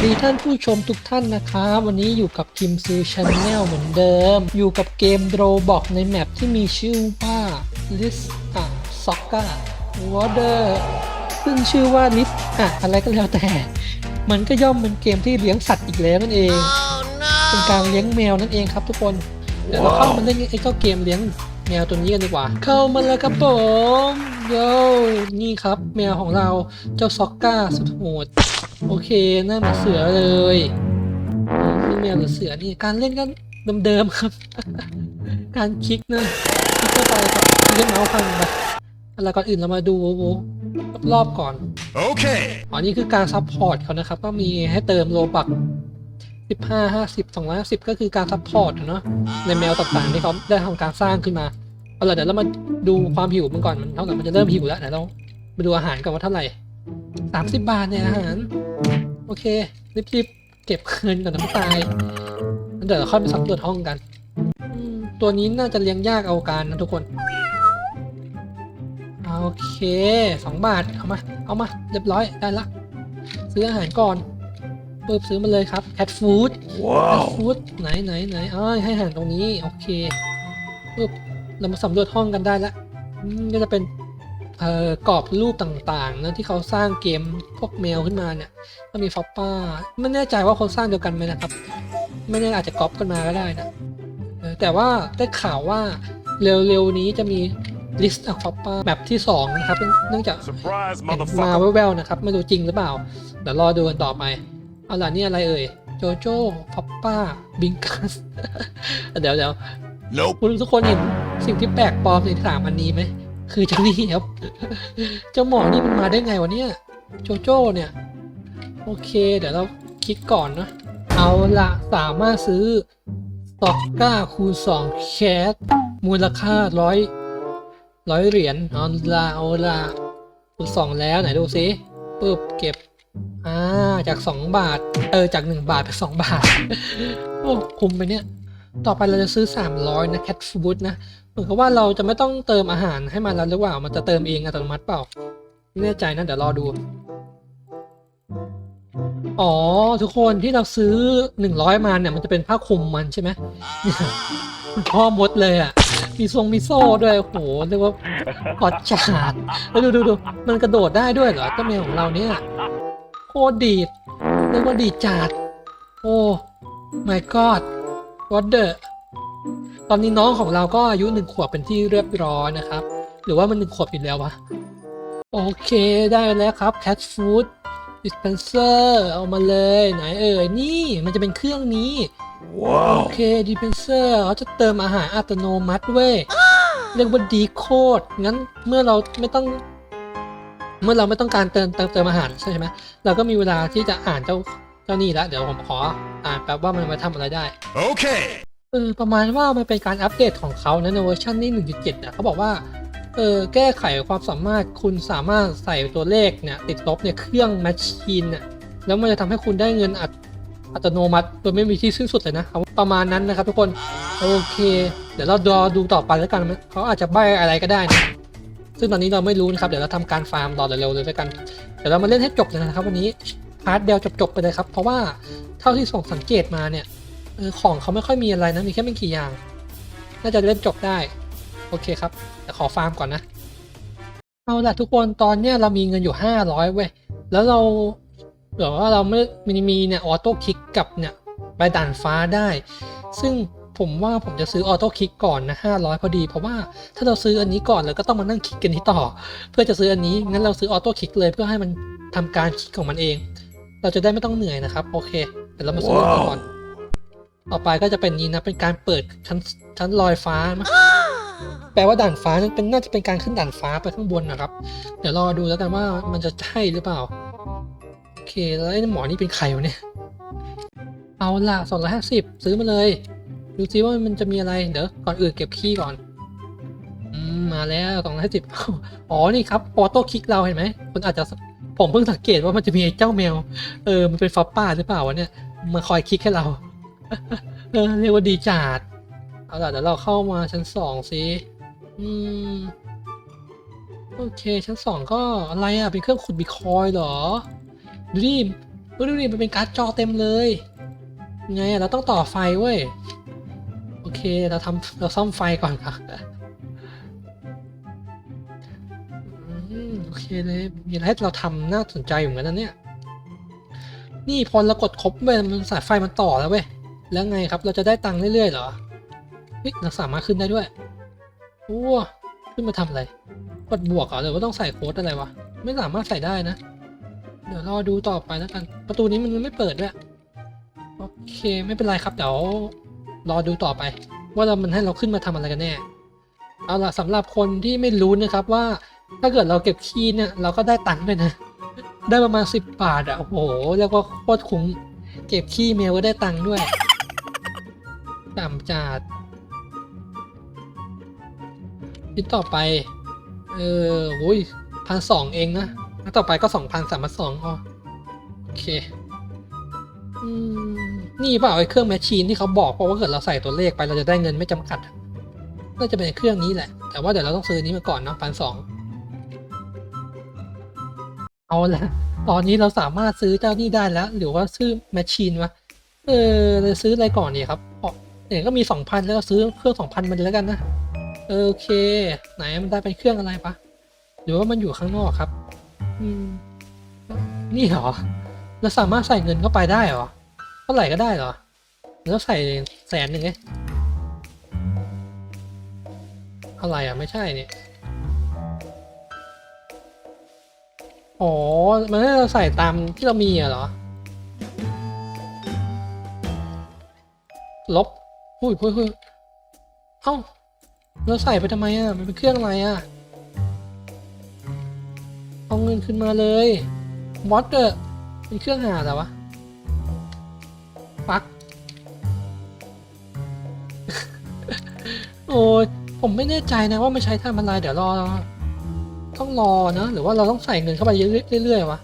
สดีท่านผู้ชมทุกท่านนะครับวันนี้อยู่กับคิมซูชาแนลเหมือนเดิม อยู่กับเกมโรบอกในแมปที่มีชื่อว่า List อะ Soccer Water ซึ่งชื่อว่า l i s อะอะไรก็แล้วแต่ มันก็ย่อมเป็นเกมที่เลี้ยงสัตว์อีกแล้วนั่นเองเป็นการเลี้ยงแมวนั่นเองครับทุกคน เดี๋ยวเราเข้ามาเล่นไอ้เจ้าเกมเลี้ยงแมวตัวนี้กันดีกว่า เข้ามาเลยครับผมโย่นี่ครับ แมวของเราเจ้าซ็อกก้าสุดโหด โอเคหน้าเหมาเสือเลยนี่แมวหรือเสือนี่การเล่นก็เดิมๆครับ การคลิกนะคลิกเข้าไปครับเล่นเมาส์พังไปอะไรก่อนอื่นเรามาดูรอบๆก่อน Okay. อ๋อนี่คือการซัพพอร์ตเขานะครับ ก็มีให้เติมโลบัก15 50 250 ก็คือการซัพพอร์ตเนาะในแมวต่างๆที่เขาได้ทำการสร้างขึ้นมาเอาล่ะเดี๋ยวเรามาดูความหิวมันก่อนมันเท่าไหร่มันจะเริ่มหิวแล้วเดี๋ยวเรามาดูอาหารก่อนว่าเท่าไหร่30 บาทในอาหาร โอเครีบๆเก็บเงินก่อนนะไม่ตายแล้วเดี๋ยวเราค่อยไปสำรวจห้องกันอืมตัวนี้น่าจะเลี้ยงยากเอาการนะทุกคน โอเคสองบาท เอามา เอามา เรียบร้อยได้ละ ซื้ออาหารก่อนปึ๊บซื้อมาเลยครับแคทฟู้ดแคท Wow. ฟู้ดไหนไหนไหนอ้อยให้อาหารตรงนี้ โอเคปึ๊บเรามาสำรวจห้องกันได้ละอืมก็จะเป็นเอ่อ กรอบรูปต่างๆนะที่เขาสร้างเกมพวกแมวขึ้นมาเนี่ยก็มีฟอปป้าไม่แน่ใจว่าคนสร้างเดียวกันไหมนะครับ ไม่แน่อาจจะก๊อปกันมาก็ได้นะเออแต่ว่าได้ข่าวว่าเร็วๆนี้จะมี list of f o p p a แบบที่2นะครับเนื่องจาก Surprise, เห็นมา motherfucker. แววๆนะครับไม่รู้จริงหรือเปล่าเดี๋ยวรอดูกันต่อไปเอาล่ะนี่อะไรเอ่ยโจโจ้ฟอปป้าบิงคัสเดี๋ยวเดี๋ยว Nope. คุณทุกคนเห็นสิ่งที่แปลกปลอมในสามอันนี้ไหม คือเจ้านี่ครับ เจ้าหมอนี่มันมาได้ไงวะเนี่ย โจโจ้เนี่ย โอเค เดี๋ยวเราคิดก่อนนะ เอาละสามารถซื้อตอกก้าคูณสองแคสมูลค่าร้อยร้อยเหรียญเอาละเอาละคูณสองแล้วไหนดูซิปึ๊บเก็บอ่าจากสองบาท เออจากหนึ่งบาทเป็นสองบาท โอ้คุ้มไปเนี่ย ต่อไปเราจะซื้อ300นะแคทฟูดนะ มือนกับว่าเราจะไม่ต้องเติมอาหารให้มันแล้วหรือเปล่า มันจะเติมเองอัตโนมัติเปล่า ไม่แน่ใจนะเดี๋ยวรอดู อ๋อ ทุกคนที่เราซื้อ 100 มาเนี่ย มันจะเป็นผ้าคลุมมันใช่ไหมพ่อมดเลยอะ มีทรงมีโซ่ด้วย โอ้โหเรียกว่ากอดจาด แล้วดูดูดูมันกระโดดได้ด้วยเหรอเจ้าแมวของเราเนี่ย โคตรดีดเรียกว่าดีจัดโอ้ my god what the ตอนนี้น้องของเราก็อายุหนึ่งขวบเป็นที่เรียบร้อยนะครับ หรือว่ามันหนึ่งขวบอยู่แล้ววะ โอเคได้แล้วครับ cat food dispenser เอามาเลยไหนเอ่ยนี่มันจะเป็นเครื่องนี้โอ Wow. เค dispenser เขาจะเติมอาหารอัตโนมัติเว้ยเรียกว่าดีโคดงั้นเมื่อเราไม่ต้อง เมื่อเราไม่ต้องการเติมเติมเติมอาหารใช่ไหมเราก็มีเวลาที่จะอ่านเจ้าเจ้านี่แล้วเดี๋ยวผมขออ่านแป๊บว่ามันมาทำอะไรได้ Okay. เออประมาณว่ามันเป็นการอัปเดตของเขานะในเวอร์ชันนี้1.7อะเขาบอกว่าเออแก้ไขความสามารถคุณสามารถใส่ตัวเลขเนี่ยติดลบเนี่ยเครื่องแมชชีนน่ะแล้วมันจะทำให้คุณได้เงินอัตอัตโนมัติโดยไม่มีที่สิ้นสุดเลยนะเขาประมาณนั้นนะครับทุกคนโอเค เดี๋ยวเรารอดูต่อไปแล้วกันเขาอาจจะใบอะไรก็ได้นะซึ่งตอนนี้เราไม่รู้นะครับเดี๋ยวเราทำการฟาร์มรอเร็วๆเลยแล้วกันเดี๋ยวเรามาเล่นให้จบเลยนะครับวันนี้พาร์ทเดียวจบๆไปเลยครับเพราะว่าเท่าที่ส่งสังเกตมาเนี่ย เออของเขาไม่ค่อยมีอะไรนะ มีแค่ไม่กี่อย่าง น่าจะเล่นจบได้ โอเคครับแต่ขอฟาร์มก่อนนะ เอาละทุกคนตอนเนี้ยเรามีเงินอยู่ 500 เว้ย แล้วเราเผื่อว่าเราไม่มีมีเนี่ยออโต้คลิกกับเนี่ยไปด่านฟ้าได้ ซึ่งผมว่าผมจะซื้อออโต้คลิกก่อนนะ 500 พอดี เพราะว่าถ้าเราซื้ออันนี้ก่อนเราก็ต้องมานั่งคลิกกันที่ต่อ เพื่อจะซื้ออันนี้ งั้นเราซื้อออโต้คลิกเลยเพื่อให้มันทำการคลิกของมันเอง เราจะได้ไม่ต้องเหนื่อยนะครับ โอเค เดี๋ยวเรามาซื้ออันก่อน ต่อไปก็จะเป็นนี้นะเป็นการเปิดชั้นชั้นลอยฟ้ามั้ยแปลว่าด่านฟ้านั่นเป็นน่าจะเป็นการขึ้นด่านฟ้าไปข้างบนนะครับ เดี๋ยวรอดูแล้วกันว่ามันจะใช่หรือเปล่าโอเคแล้วไอ้หมอนี่เป็นใครวะเนี่ย เอาล่ะสองร้อยห้าสิบซื้อมาเลย ดูซิว่ามันจะมีอะไรเดี๋ยวก่อนอื่นเก็บขี้ก่อนอืมมาแล้วสองร้อยห้าสิบอ๋อนี่ครับออโต้คลิกเราเห็นไหมคุณอาจจะผมเพิ่งสังเกตว่ามันจะมีไอ้เจ้าแมว เออ มันเป็นฟอปป้าหรือเปล่าวะเนี่ย มาคอยคลิกให้เรา เออเรียกว่าดีจัดเอาล่ะเดี๋ยวเราเข้ามาชั้นสองสิอืมโอเคชั้นสองก็อะไรอะเป็นเครื่องขุดบิตคอยเหรอดูดิดูดิมันเป็นการ์ดจอเต็มเลย ไงอะเราต้องต่อไฟเว้ยโอเคเราทำเราซ่อมไฟก่อนค่ะอืมโอเคเลยมีอะไรให้เราทำน่าสนใจอยู่เหมือนกันนะเนี่ย นี่พอเรากดครบเว้ยมันสายไฟมันต่อแล้วเว้ย แล้วไงครับเราจะได้ตังค์เรื่อยๆเหรอเฮ้ยเราสามารถขึ้นได้ด้วยโอ้ขึ้นมาทำอะไรกดบวกเหรอหรือว่าต้องใส่โค้ดอะไรวะไม่สามารถใส่ได้นะ เดี๋ยวรอดูต่อไปแล้วกัน ประตูนี้มันไม่เปิดด้วยโอเคไม่เป็นไรครับเดี๋ยวรอดูต่อไป ว่าเรามันให้เราขึ้นมาทำอะไรกันแน่เอาล่ะสำหรับคนที่ไม่รู้นะครับว่าถ้าเกิดเราเก็บคีย์เนี่ยเราก็ได้ตังค์ด้วยนะ ได้ประมาณสิบบาทอะโอ้โหเรียกว่าโคตรคุ้มเก็บขี้เมลก็ได้ตังค์ด้วย ต่ำจัดชิ้นต่อไป เออโอ้ยพันสองเองนะแล้วต่อไปก็สองพันสามพันสองอ๋อโอเคอืมนี่เปล่าไอ้เครื่องแมชชีนที่เขาบอกเพราะว่าเกิดเราใส่ตัวเลขไปเราจะได้เงินไม่จำกัดน่าจะเป็นเครื่องนี้แหละ แต่ว่าเดี๋ยวเราต้องซื้อนี้มาก่อนเนาะพันสองเอาละตอนนี้เราสามารถซื้อเจ้านี่ได้แล้ว หรือว่าซื้อแมชชีนวะเออซื้ออะไรก่อนดีครับอ๋อ เนี่ยก็มีสองพันแล้วก็ซื้อเครื่องสองพันมันแล้วกันนะโอเค ไหนมันได้เป็นเครื่องอะไรปะหรือว่ามันอยู่ข้างนอกครับ อืม นี่เหรอเราสามารถใส่เงินเข้าไปได้เหรอเท่าไหร่ก็ได้เหรอแล้วใส่แสนหนึ่งไงอะไรอะไม่ใช่เนี่ยอ๋อ มันให้เราใส่ตามที่เรามีอะเหรอ ลบ หุ้ยหุ้ยหุ้ยเอ้าเราใส่ไปทำไมอะ มันเป็นเครื่องอะไรอะ เอาเงินขึ้นมาเลยมอสเตอร์เป็นเครื่องหาแต่วะ ปัก โอ้ย ผมไม่แน่ใจนะว่ามันใช้ทำอะไร เดี๋ยวรอ ต้องรอนะ หรือว่าเราต้องใส่เงินเข้าไปเรื่อยๆวะ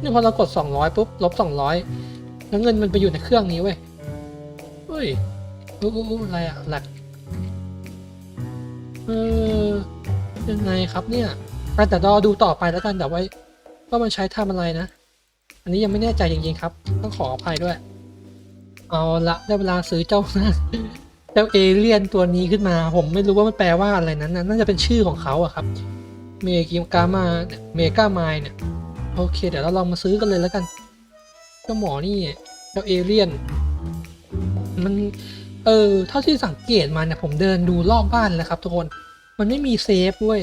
นี่พอเรากด 200 ปุ๊บ ลบ 200 แล้วเงินมันไปอยู่ในเครื่องนี้เว้ย ยอู้อู้อะไรอะหลักเออยังไงครับเนี่ยอะแต่รอดูต่อไปแล้วกันแต่ไว้ว่ามันใช้ทำอะไรนะ อันนี้ยังไม่แน่ใจจริงๆครับ ต้องขออภัยด้วย เอาละได้เวลาซื้อเจ้าเจ้าเอเลี่ยนตัวนี้ขึ้นมา ผมไม่รู้ว่ามันแปลว่าอะไรนั้นนะน่าจะเป็นชื่อของเขาอะครับ เมกิกามาเมกาไมเนี่ยโอเค เดี๋ยวเราลองมาซื้อกันเลยแล้วกันเจ้าหมอนี่เจ้าเอเลี่ยน มัน เออ เท่าที่สังเกตมาเนี่ยผมเดินดูรอบบ้านแล้วครับ ทุกคน มันไม่มีเซฟเว้ย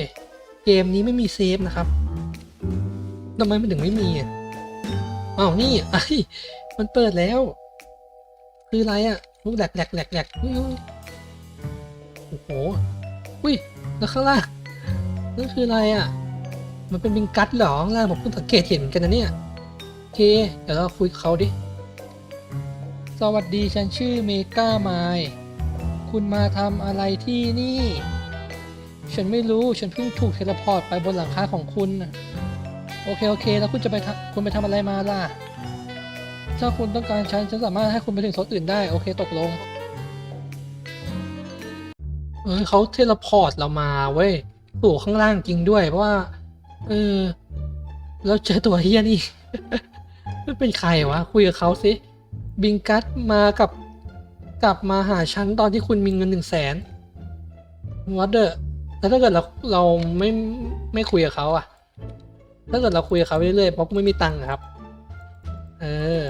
เกมนี้ไม่มีเซฟนะครับทำไมมันถึงไม่มีอะอ้าวนี่ไอ้มันเปิดแล้ว คืออะไรอะลูกแหลกแหลกแหลกแหลกโอ้โห อุ้ย แล้วข้างล่างนั่นคืออะไรอะ มันเป็นบิงกัดหรอข้างล่างผมเพิ่งสังเกตเห็นเหมือนกันนะเนี่ย โอเค เดี๋ยวเราคุยกับเขาดิ สวัสดีฉันชื่อเมกาไมล์คุณมาทำอะไรที่นี่ ฉันไม่รู้ฉันเพิ่งถูกเทเลพอร์ตไปบนหลังคาของคุณโอเค โอเค แล้วคุณจะไปคุณไปทำอะไรมาล่ะ ถ้าคุณต้องการฉัน ฉันสามารถให้คุณไปถึงโซนอื่นได้ โอเค ตกลง เออเขาเทเลพอร์ตเรามาเว้ยสู่ข้างล่างจริงด้วย เพราะว่า เออแล้วเจอตัวเฮียนี่ มันเป็นใครวะ คุยกับเขาสิ บิงกัสมากับกลับมาหาฉันตอนที่คุณมีเงินหนึ่งแสนวอเดอร์แล้วถ้าเกิดเราเราไม่ไม่คุยกับเขาอะถ้าเกิดเราคุยกับเขาเรื่อยๆเพราะไม่มีตังค์ครับ เออ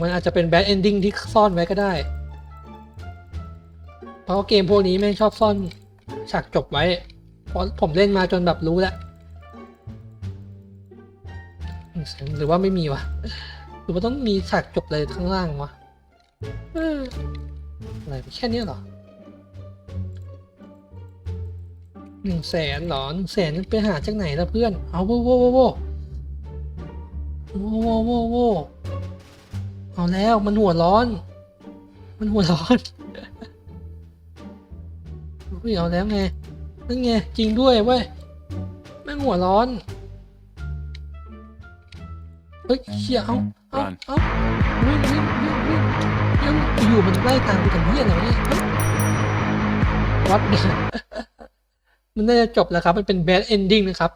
มันอาจจะเป็นแบดเอนดิ้งที่ซ่อนไว้ก็ได้ เพราะเกมพวกนี้แม่งชอบซ่อนฉากจบไว้เพราะผมเล่นมาจนแบบรู้แล้วหรือว่าไม่มีวะ หรือมันต้องมีฉากจบเลยข้างล่างวะอะไรแค่นี้เหรอหนึ่งแสนหรอหนึ่งแสนไปหาจากไหนล่ะเพื่อน เอาโว้โว้โว้โว้โว้โว้วเอาแล้วมันหัวร้อน มันหัวร้อนเฮ้ยเอาแล้วไง นั่นไงจริงด้วยเว้ยไม่หัวร้อน เฮ้ยเชี่ยเอา Run เอาวิ่งวิ่งวิ่งวิ่งยังอยู่มันไล่ตามกูทำเหี้ยอะไรวะเนี่ยเฮ้ยวัดเนี่ย มันน่าจะจบแล้วครับ มันเป็น bad ending นะครับ